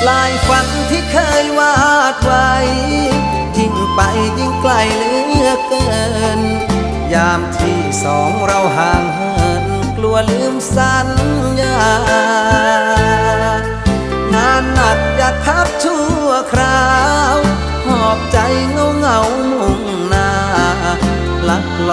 ปลายฝันที่เคยวาดไว้ ยิ่งไปยิ่งไกลเหลือเกิน ยามที่สองเราห่างเหิน กลัวลืมสัญญางานหนักอยากพักชั่วคราว หอบใจเงาเงาๆมุ่งหน้าลักลอบ